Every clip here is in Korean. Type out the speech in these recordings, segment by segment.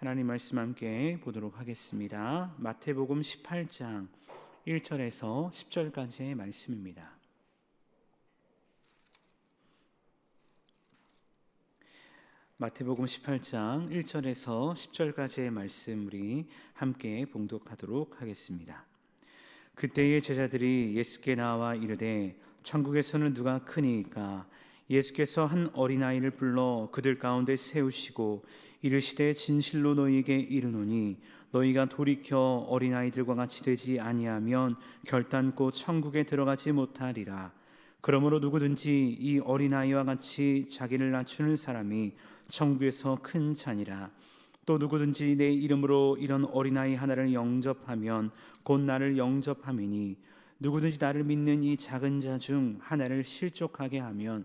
하나님 말씀 함께 보도록 하겠습니다. 마태복음 18장 1절에서 10절까지의 말씀입니다. 마태복음 18장 1절에서 10절까지의 말씀 우리 함께 봉독하도록 하겠습니다. 그때의 제자들이 예수께 나와 이르되 천국에서는 누가 크니까 예수께서 한 어린아이를 불러 그들 가운데 세우시고 이르시되 진실로 너희에게 이르노니 너희가 돌이켜 어린아이들과 같이 되지 아니하면 결단코 천국에 들어가지 못하리라. 그러므로 누구든지 이 어린아이와 같이 자기를 낮추는 사람이 천국에서 큰 잔이라. 또 누구든지 내 이름으로 이런 어린아이 하나를 영접하면 곧 나를 영접함이니 누구든지 나를 믿는 이 작은 자 중 하나를 실족하게 하면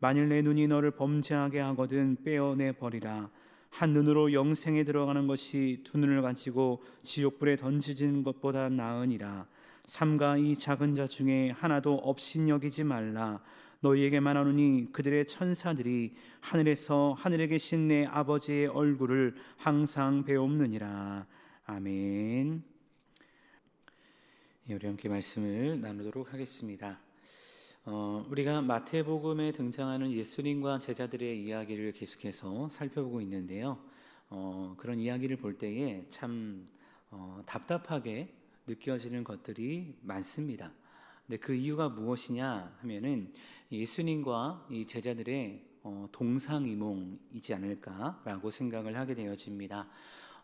만일 내 눈이 너를 범죄하게 하거든 빼어내 버리라 한 눈으로 영생에 들어가는 것이 두 눈을 가지고 지옥불에 던지는 것보다 나으니라 삼가 이 작은 자 중에 하나도 업신여기지 말라 너희에게만 하노니 그들의 천사들이 하늘에서 하늘에 계신 내 아버지의 얼굴을 항상 배옵느니라 아멘. 예, 우리 함께 말씀을 나누도록 하겠습니다. 어, 우리가 마태복음에 등장하는 예수님과 제자들의 이야기를 계속해서 살펴보고 있는데요. 어, 그런 이야기를 볼 때에 참 어, 답답하게 느껴지는 것들이 많습니다. 근데 그 이유가 무엇이냐 하면은 예수님과 이 제자들의 어, 동상이몽이지 않을까라고 생각을 하게 되어집니다.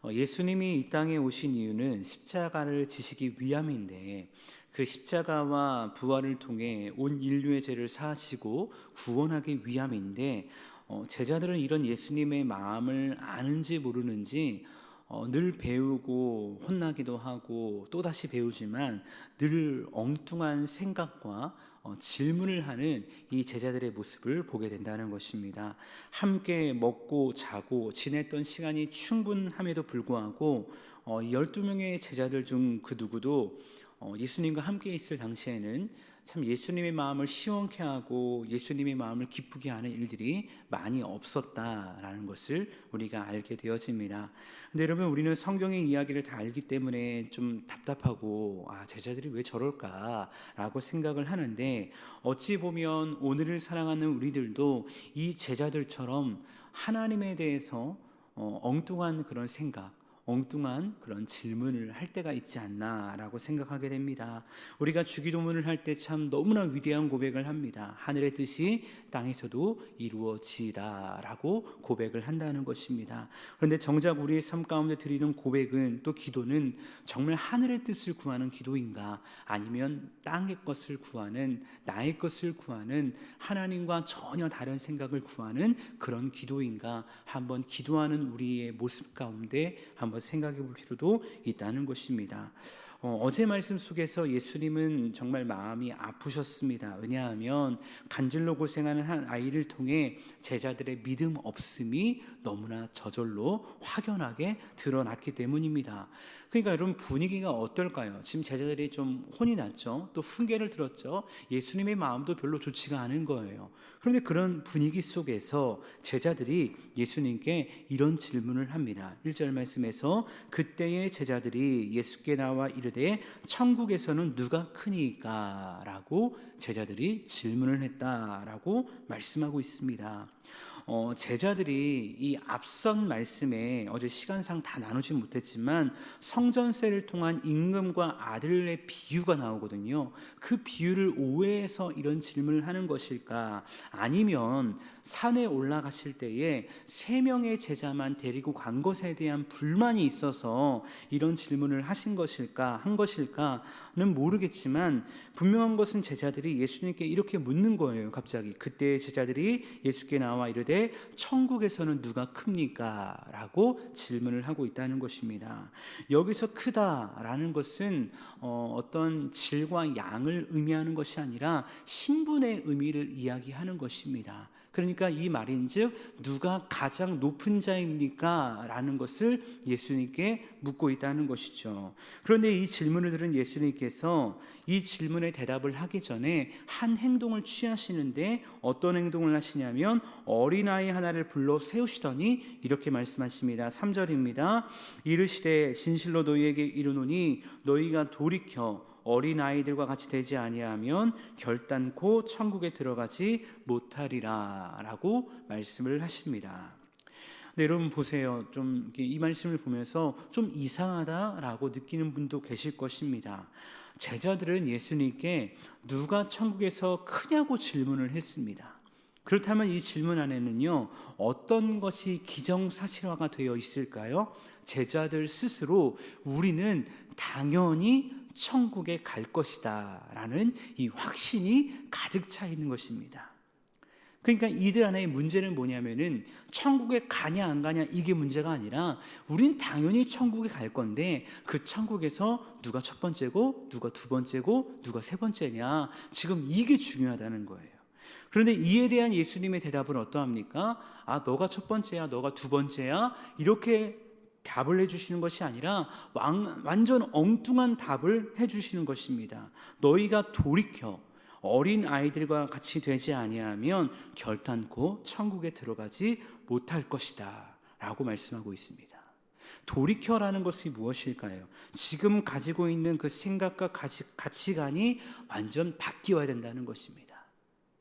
어, 예수님이 이 땅에 오신 이유는 십자가를 지시기 위함인데 그 십자가와 부활을 통해 온 인류의 죄를 사하시고 구원하기 위함인데 어, 제자들은 이런 예수님의 마음을 아는지 모르는지 어, 늘 배우고 혼나기도 하고 또 다시 배우지만 늘 엉뚱한 생각과 어, 질문을 하는 이 제자들의 모습을 보게 된다는 것입니다. 함께 먹고 자고 지냈던 시간이 충분함에도 불구하고 어, 12명의 제자들 중 그 누구도 어, 예수님과 함께 있을 당시에는 참 예수님의 마음을 시원케 하고 예수님의 마음을 기쁘게 하는 일들이 많이 없었다라는 것을 우리가 알게 되어집니다. 근데 여러분 우리는 성경의 이야기를 다 알기 때문에 좀 답답하고 아 제자들이 왜 저럴까라고 생각을 하는데 어찌 보면 오늘을 사랑하는 우리들도 이 제자들처럼 하나님에 대해서 어, 엉뚱한 그런 생각 엉뚱한 그런 질문을 할 때가 있지 않나라고 생각하게 됩니다. 우리가 주기도문을 할 때 참 너무나 위대한 고백을 합니다. 하늘의 뜻이 땅에서도 이루어지다라고 고백을 한다는 것입니다. 그런데 정작 우리의 삶 가운데 드리는 고백은 또 기도는 정말 하늘의 뜻을 구하는 기도인가 아니면 땅의 것을 구하는 나의 것을 구하는 하나님과 전혀 다른 생각을 구하는 그런 기도인가 한번 기도하는 우리의 모습 가운데 한번 생각해 볼 필요도 있다는 것입니다. 어, 제 말씀 속에서 예수님은 정말 마음이 아프셨습니다. 왜냐하면 간질로 고생하는 한 아이를 통해 제자들의 믿음 없음이 너무나 저절로 확연하게 드러났기 때문입니다. 그러니까 여러분 분위기가 어떨까요? 지금 제자들이 좀 혼이 났죠. 또 훈계를 들었죠. 예수님의 마음도 별로 좋지가 않은 거예요. 그런데 그런 분위기 속에서 제자들이 예수님께 이런 질문을 합니다. 1절 말씀에서 그때의 제자들이 예수께 나와 이르되 천국에서는 누가 크니까라고 제자들이 질문을 했다라고 말씀하고 있습니다. 어, 제자들이 이 앞선 말씀에 어제 시간상 다 나누지 못했지만 성전세를 통한 임금과 아들의 비유가 나오거든요. 그 비유를 오해해서 이런 질문을 하는 것일까? 아니면 산에 올라가실 때에 세 명의 제자만 데리고 간 것에 대한 불만이 있어서 이런 질문을 하신 것일까? 한 것일까는 모르겠지만 분명한 것은 제자들이 예수님께 이렇게 묻는 거예요. 갑자기 그때 제자들이 예수께 나와 이르되 때 천국에서는 누가 큽니까? 라고 질문을 하고 있다는 것입니다. 여기서 크다라는 것은 어, 어떤 질과 양을 의미하는 것이 아니라 신분의 의미를 이야기하는 것입니다. 그러니까 이 말인즉 누가 가장 높은 자입니까? 라는 것을 예수님께 묻고 있다는 것이죠. 그런데 이 질문을 들은 예수님께서 이 질문에 대답을 하기 전에 한 행동을 취하시는데 어떤 행동을 하시냐면 어린아이 하나를 불러 세우시더니 이렇게 말씀하십니다. 3절입니다. 이르시되 진실로 너희에게 이르노니 너희가 돌이켜 어린 아이들과 같이 되지 아니하면 결단코 천국에 들어가지 못하리라라고 말씀을 하십니다. 네, 여러분 보세요. 좀 이 말씀을 보면서 좀 이상하다라고 느끼는 분도 계실 것입니다. 제자들은 예수님께 누가 천국에서 크냐고 질문을 했습니다. 그렇다면 이 질문 안에는요, 어떤 것이 기정사실화가 되어 있을까요? 제자들 스스로 우리는 당연히 천국에 갈 것이다. 라는 이 확신이 가득 차 있는 것입니다. 그러니까 이들 안에 문제는 뭐냐면은 천국에 가냐 안 가냐 이게 문제가 아니라 우린 당연히 천국에 갈 건데 그 천국에서 누가 첫 번째고 누가 두 번째고 누가 세 번째냐 지금 이게 중요하다는 거예요. 그런데 이에 대한 예수님의 대답은 어떠합니까? 아, 너가 첫 번째야, 너가 두 번째야 이렇게 답을 해주시는 것이 아니라 왕, 완전 엉뚱한 답을 해주시는 것입니다. 너희가 돌이켜 어린 아이들과 같이 되지 아니하면 결단코 천국에 들어가지 못할 것이다 라고 말씀하고 있습니다. 돌이켜라는 것이 무엇일까요? 지금 가지고 있는 그 생각과 가치관이 완전 바뀌어야 된다는 것입니다.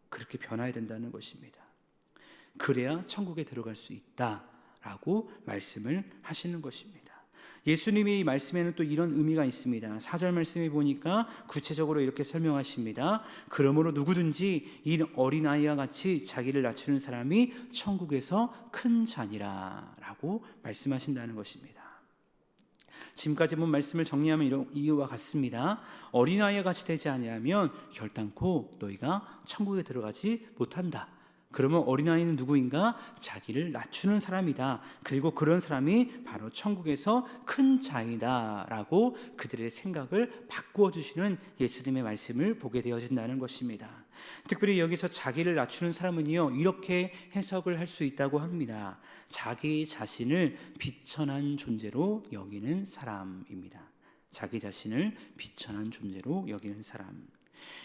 그렇게 변화해야 된다는 것입니다. 그래야 천국에 들어갈 수 있다 라고 말씀을 하시는 것입니다. 예수님이 이 말씀에는 또 이런 의미가 있습니다. 사절 말씀에 보니까 구체적으로 이렇게 설명하십니다. 그러므로 누구든지 이 어린아이와 같이 자기를 낮추는 사람이 천국에서 큰 자니라라고 말씀하신다는 것입니다. 지금까지 본 말씀을 정리하면 이런 이유와 같습니다. 어린아이와 같이 되지 아니하면 결단코 너희가 천국에 들어가지 못한다. 그러면 어린아이는 누구인가? 자기를 낮추는 사람이다. 그리고 그런 사람이 바로 천국에서 큰 자이다. 라고 그들의 생각을 바꾸어 주시는 예수님의 말씀을 보게 되어진다는 것입니다. 특별히 여기서 자기를 낮추는 사람은요, 이렇게 해석을 할 수 있다고 합니다. 자기 자신을 비천한 존재로 여기는 사람입니다. 자기 자신을 비천한 존재로 여기는 사람.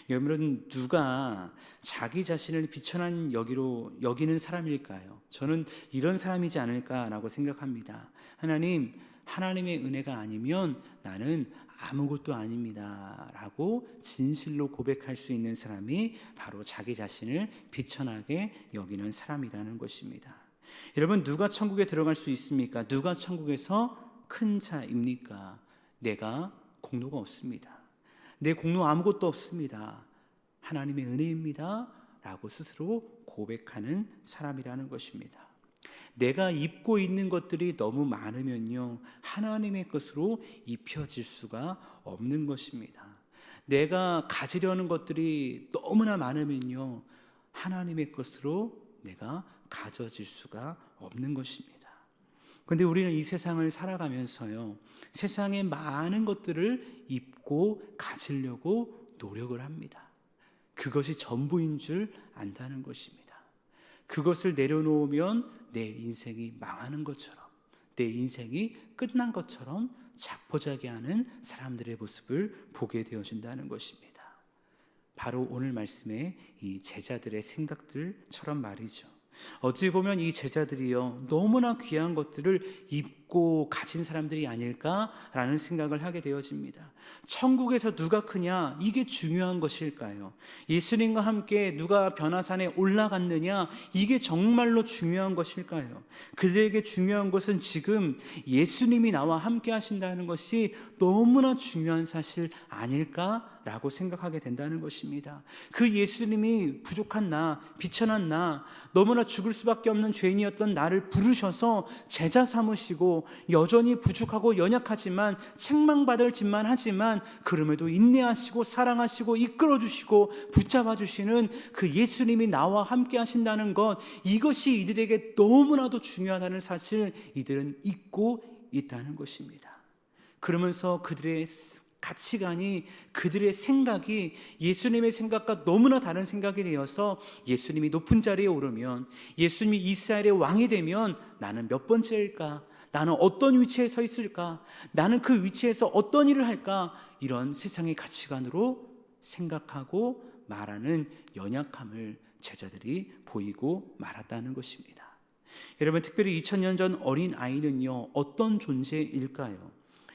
여러분 누가 자기 자신을 비천한 여기로 여기는 사람일까요? 저는 이런 사람이지 않을까라고 생각합니다. 하나님 하나님의 은혜가 아니면 나는 아무것도 아닙니다. 라고 진실로 고백할 수 있는 사람이 바로 자기 자신을 비천하게 여기는 사람이라는 것입니다. 여러분, 누가 천국에 들어갈 수 있습니까? 누가 천국에서 큰 자입니까? 내가 공로가 없습니다. 내 공로 아무것도 없습니다. 하나님의 은혜입니다. 라고 스스로 고백하는 사람이라는 것입니다. 내가 입고 있는 것들이 너무 많으면요, 하나님의 것으로 입혀질 수가 없는 것입니다. 내가 가지려는 것들이 너무나 많으면요, 하나님의 것으로 내가 가져질 수가 없는 것입니다. 근데 우리는 이 세상을 살아가면서요, 세상의 많은 것들을 입고 가지려고 노력을 합니다. 그것이 전부인 줄 안다는 것입니다. 그것을 내려놓으면 내 인생이 망하는 것처럼, 내 인생이 끝난 것처럼 자포자기하는 사람들의 모습을 보게 되어진다는 것입니다. 바로 오늘 말씀의 이 제자들의 생각들처럼 말이죠. 어찌 보면 이 제자들이요 너무나 귀한 것들을 입 고 가진 사람들이 아닐까라는 생각을 하게 되어집니다. 천국에서 누가 크냐 이게 중요한 것일까요? 예수님과 함께 누가 변화산에 올라갔느냐 이게 정말로 중요한 것일까요? 그들에게 중요한 것은 지금 예수님이 나와 함께 하신다는 것이 너무나 중요한 사실 아닐까라고 생각하게 된다는 것입니다. 그 예수님이 부족한 나, 비천한 나, 너무나 죽을 수밖에 없는 죄인이었던 나를 부르셔서 제자 삼으시고 여전히 부족하고 연약하지만 책망받을 짓만 하지만 그럼에도 인내하시고 사랑하시고 이끌어 주시고 붙잡아 주시는 그 예수님이 나와 함께 하신다는 것 이것이 이들에게 너무나도 중요하다는 사실 이들은 잊고 있다는 것입니다. 그러면서 그들의 가치관이 그들의 생각이 예수님의 생각과 너무나 다른 생각이 되어서 예수님이 높은 자리에 오르면 예수님이 이스라엘의 왕이 되면 나는 몇 번째일까? 나는 어떤 위치에 서 있을까? 나는 그 위치에서 어떤 일을 할까? 이런 세상의 가치관으로 생각하고 말하는 연약함을 제자들이 보이고 말았다는 것입니다. 여러분 특별히 2000년 전 어린 아이는요 어떤 존재일까요?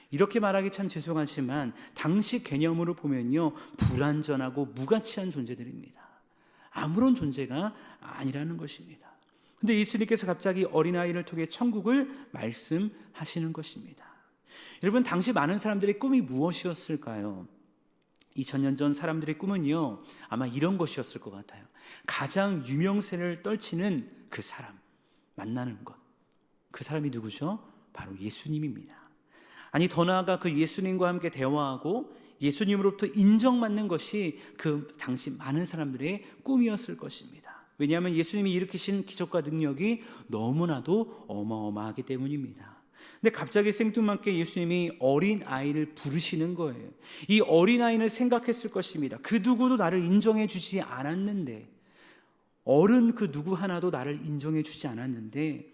이렇게 말하기 참 죄송하지만 당시 개념으로 보면요 불완전하고 무가치한 존재들입니다. 아무런 존재가 아니라는 것입니다. 근데 예수님께서 갑자기 어린아이를 통해 천국을 말씀하시는 것입니다. 여러분 당시 많은 사람들의 꿈이 무엇이었을까요? 2000년 전 사람들의 꿈은요 아마 이런 것이었을 것 같아요. 가장 유명세를 떨치는 그 사람 만나는 것. 그 사람이 누구죠? 바로 예수님입니다. 아니 더 나아가 그 예수님과 함께 대화하고 예수님으로부터 인정받는 것이 그 당시 많은 사람들의 꿈이었을 것입니다. 왜냐하면 예수님이 일으키신 기적과 능력이 너무나도 어마어마하기 때문입니다. 근데 갑자기 생뚱맞게 예수님이 어린 아이를 부르시는 거예요. 이 어린 아이는 생각했을 것입니다. 그 누구도 나를 인정해 주지 않았는데 어른 그 누구 하나도 나를 인정해 주지 않았는데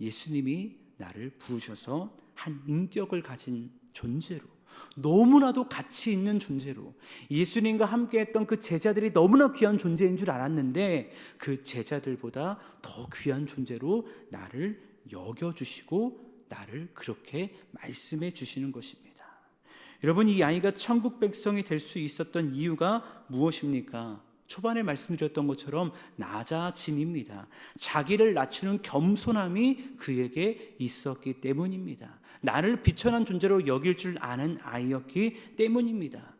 예수님이 나를 부르셔서 한 인격을 가진 존재로 너무나도 가치 있는 존재로 예수님과 함께 했던 그 제자들이 너무나 귀한 존재인 줄 알았는데 그 제자들보다 더 귀한 존재로 나를 여겨 주시고 나를 그렇게 말씀해 주시는 것입니다. 여러분 이 아이가 천국 백성이 될 수 있었던 이유가 무엇입니까? 초반에 말씀드렸던 것처럼 낮아짐입니다. 자기를 낮추는 겸손함이 그에게 있었기 때문입니다. 나를 비천한 존재로 여길 줄 아는 아이였기 때문입니다.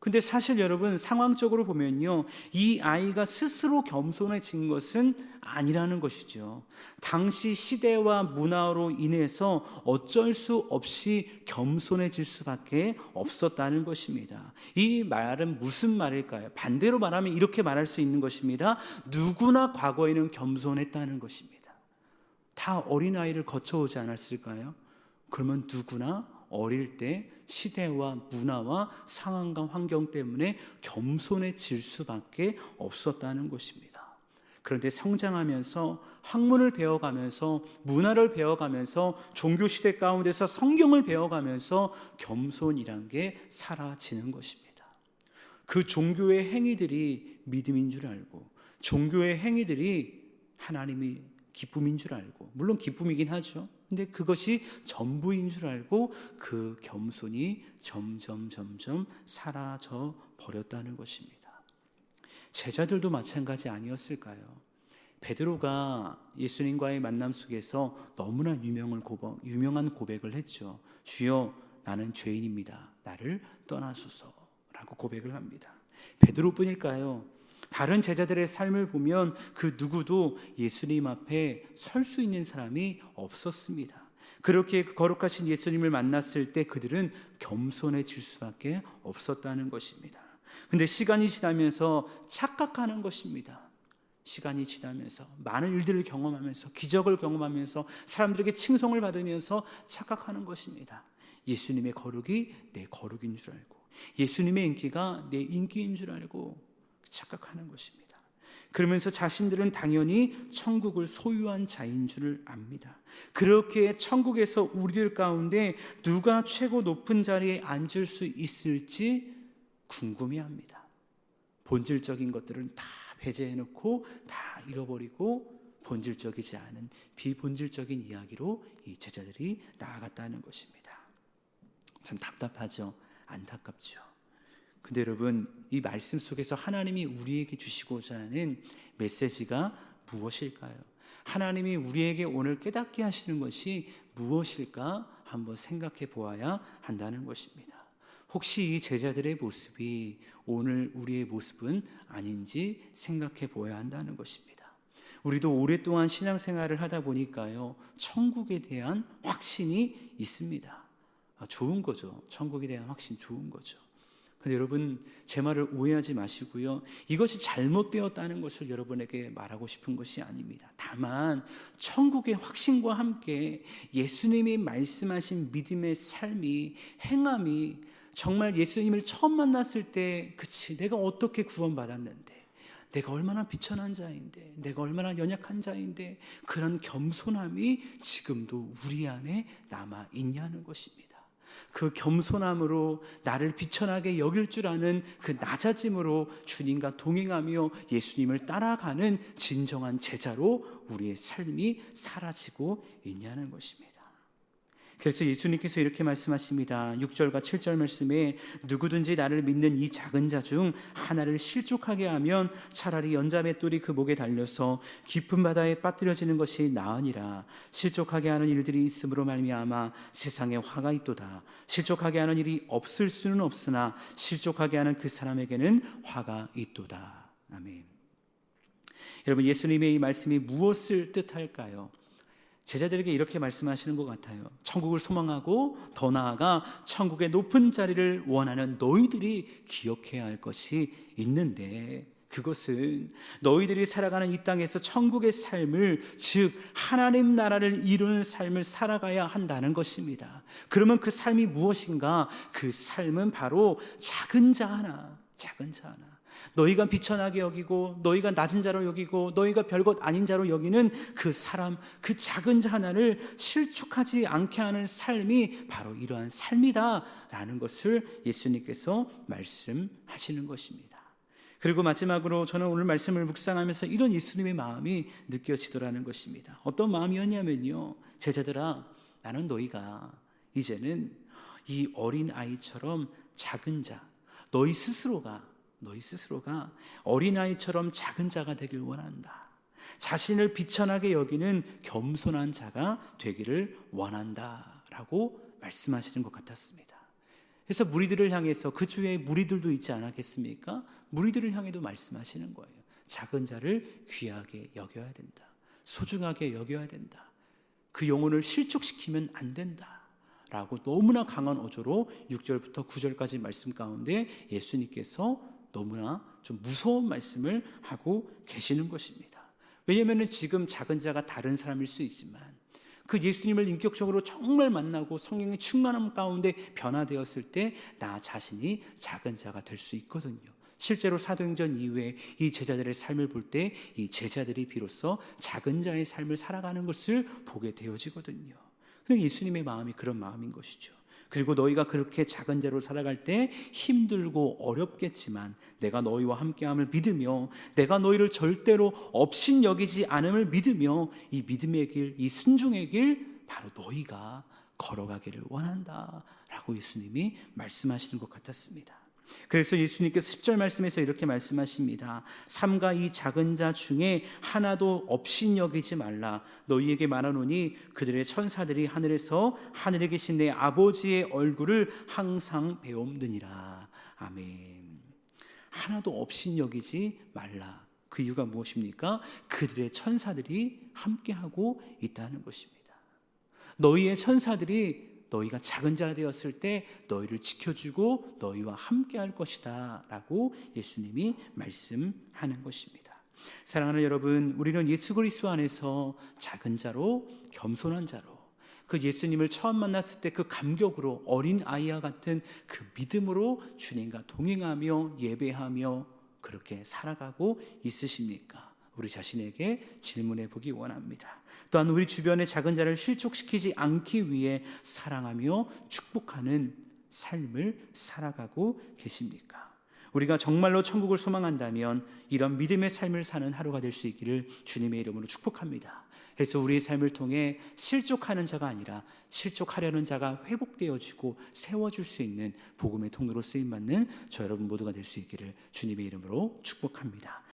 근데 사실 여러분 상황적으로 보면요. 이 아이가 스스로 겸손해진 것은 아니라는 것이죠. 당시 시대와 문화로 인해서 어쩔 수 없이 겸손해질 수밖에 없었다는 것입니다. 이 말은 무슨 말일까요? 반대로 말하면 이렇게 말할 수 있는 것입니다. 누구나 과거에는 겸손했다는 것입니다. 다 어린아이를 거쳐오지 않았을까요? 그러면 누구나 어릴 때 시대와 문화와 상황과 환경 때문에 겸손해질 수밖에 없었다는 것입니다. 그런데 성장하면서 학문을 배워가면서 문화를 배워가면서 종교 시대 가운데서 성경을 배워가면서 겸손이란 게 사라지는 것입니다. 그 종교의 행위들이 믿음인 줄 알고 종교의 행위들이 하나님이 기쁨인 줄 알고 물론 기쁨이긴 하죠. 근데 그것이 전부인 줄 알고 그 겸손이 점점 점점 사라져 버렸다는 것입니다. 제자들도 마찬가지 아니었을까요? 베드로가 예수님과의 만남 속에서 너무나 유명을 고백, 유명한 고백을 했죠. 주여 나는 죄인입니다. 나를 떠나소서라고 고백을 합니다. 베드로뿐일까요? 다른 제자들의 삶을 보면 그 누구도 예수님 앞에 설 수 있는 사람이 없었습니다. 그렇게 거룩하신 예수님을 만났을 때 그들은 겸손해질 수밖에 없었다는 것입니다. 근데 시간이 지나면서 착각하는 것입니다. 시간이 지나면서 많은 일들을 경험하면서 기적을 경험하면서 사람들에게 칭송을 받으면서 착각하는 것입니다. 예수님의 거룩이 내 거룩인 줄 알고 예수님의 인기가 내 인기인 줄 알고 착각하는 것입니다. 그러면서 자신들은 당연히 천국을 소유한 자인 줄을 압니다. 그렇게 천국에서 우리들 가운데 누가 최고 높은 자리에 앉을 수 있을지 궁금해합니다. 본질적인 것들은 다 배제해 놓고 다 잃어버리고 본질적이지 않은 비본질적인 이야기로 이 제자들이 나아갔다는 것입니다. 참 답답하죠. 안타깝죠. 근데 여러분, 이 말씀 속에서 하나님이 우리에게 주시고자 하는 메시지가 무엇일까요? 하나님이 우리에게 오늘 깨닫게 하시는 것이 무엇일까 한번 생각해 보아야 한다는 것입니다. 혹시 이 제자들의 모습이 오늘 우리의 모습은 아닌지 생각해 보아야 한다는 것입니다. 우리도 오랫동안 신앙생활을 하다 보니까요, 천국에 대한 확신이 있습니다. 아, 좋은 거죠. 천국에 대한 확신 좋은 거죠. 근데 여러분 제 말을 오해하지 마시고요. 이것이 잘못되었다는 것을 여러분에게 말하고 싶은 것이 아닙니다. 다만 천국의 확신과 함께 예수님이 말씀하신 믿음의 삶이 행함이 정말 예수님을 처음 만났을 때 그치 내가 어떻게 구원받았는데 내가 얼마나 비천한 자인데 내가 얼마나 연약한 자인데 그런 겸손함이 지금도 우리 안에 남아 있냐는 것입니다. 그 겸손함으로 나를 비천하게 여길 줄 아는 그 낮아짐으로 주님과 동행하며 예수님을 따라가는 진정한 제자로 우리의 삶이 사라지고 있냐는 것입니다. 그래서 예수님께서 이렇게 말씀하십니다. 6절과 7절 말씀에 누구든지 나를 믿는 이 작은 자 중 하나를 실족하게 하면 차라리 연자맷돌이 그 목에 달려서 깊은 바다에 빠뜨려지는 것이 나으니라. 실족하게 하는 일들이 있으므로 말미암아 세상에 화가 있도다. 실족하게 하는 일이 없을 수는 없으나 실족하게 하는 그 사람에게는 화가 있도다. 아멘. 여러분 예수님의 이 말씀이 무엇을 뜻할까요? 제자들에게 이렇게 말씀하시는 것 같아요. 천국을 소망하고 더 나아가 천국의 높은 자리를 원하는 너희들이 기억해야 할 것이 있는데 그것은 너희들이 살아가는 이 땅에서 천국의 삶을 즉 하나님 나라를 이루는 삶을 살아가야 한다는 것입니다. 그러면 그 삶이 무엇인가? 그 삶은 바로 작은 자 하나, 작은 자 하나. 너희가 비천하게 여기고 너희가 낮은 자로 여기고 너희가 별것 아닌 자로 여기는 그 사람 그 작은 자 하나를 실축하지 않게 하는 삶이 바로 이러한 삶이다라는 것을 예수님께서 말씀하시는 것입니다. 그리고 마지막으로 저는 오늘 말씀을 묵상하면서 이런 예수님의 마음이 느껴지더라는 것입니다. 어떤 마음이었냐면요. 제자들아 나는 너희가 이제는 이 어린 아이처럼 작은 자 너희 스스로가 너희 스스로가 어린아이처럼 작은 자가 되길 원한다. 자신을 비천하게 여기는 겸손한 자가 되기를 원한다. 라고 말씀하시는 것 같았습니다. 그래서 무리들을 향해서 그 주에 무리들도 있지 않았겠습니까? 무리들을 향해도 말씀하시는 거예요. 작은 자를 귀하게 여겨야 된다. 소중하게 여겨야 된다. 그 영혼을 실족시키면 안 된다. 라고 너무나 강한 어조로 6절부터 9절까지 말씀 가운데 예수님께서 너무나 좀 무서운 말씀을 하고 계시는 것입니다. 왜냐하면 지금 작은 자가 다른 사람일 수 있지만 그 예수님을 인격적으로 정말 만나고 성령의 충만함 가운데 변화되었을 때 나 자신이 작은 자가 될 수 있거든요. 실제로 사도행전 이후에 이 제자들의 삶을 볼 때 이 제자들이 비로소 작은 자의 삶을 살아가는 것을 보게 되어지거든요. 예수님의 마음이 그런 마음인 것이죠. 그리고 너희가 그렇게 작은 죄로 살아갈 때 힘들고 어렵겠지만 내가 너희와 함께함을 믿으며 내가 너희를 절대로 없인 여기지 않음을 믿으며 이 믿음의 길, 이 순종의 길 바로 너희가 걸어가기를 원한다라고 예수님이 말씀하시는 것 같았습니다. 그래서 예수님께서 10절 말씀에서 이렇게 말씀하십니다. 삼가 이 작은 자 중에 하나도 없인 여기지 말라. 너희에게 말하노니 그들의 천사들이 하늘에서 하늘에 계신 내 아버지의 얼굴을 항상 배움느니라. 아멘. 하나도 없인 여기지 말라. 그 이유가 무엇입니까? 그들의 천사들이 함께하고 있다는 것입니다. 너희의 천사들이 너희가 작은 자 되었을 때 너희를 지켜주고 너희와 함께 할 것이다 라고 예수님이 말씀하는 것입니다. 사랑하는 여러분, 우리는 예수 그리스도 안에서 작은 자로 겸손한 자로 그 예수님을 처음 만났을 때 그 감격으로 어린 아이와 같은 그 믿음으로 주님과 동행하며 예배하며 그렇게 살아가고 있으십니까? 우리 자신에게 질문해 보기 원합니다. 또한 우리 주변의 작은 자를 실족시키지 않기 위해 사랑하며 축복하는 삶을 살아가고 계십니까? 우리가 정말로 천국을 소망한다면 이런 믿음의 삶을 사는 하루가 될 수 있기를 주님의 이름으로 축복합니다. 그래서 우리의 삶을 통해 실족하는 자가 아니라 실족하려는 자가 회복되어지고 세워줄 수 있는 복음의 통로로 쓰임 받는 저 여러분 모두가 될 수 있기를 주님의 이름으로 축복합니다.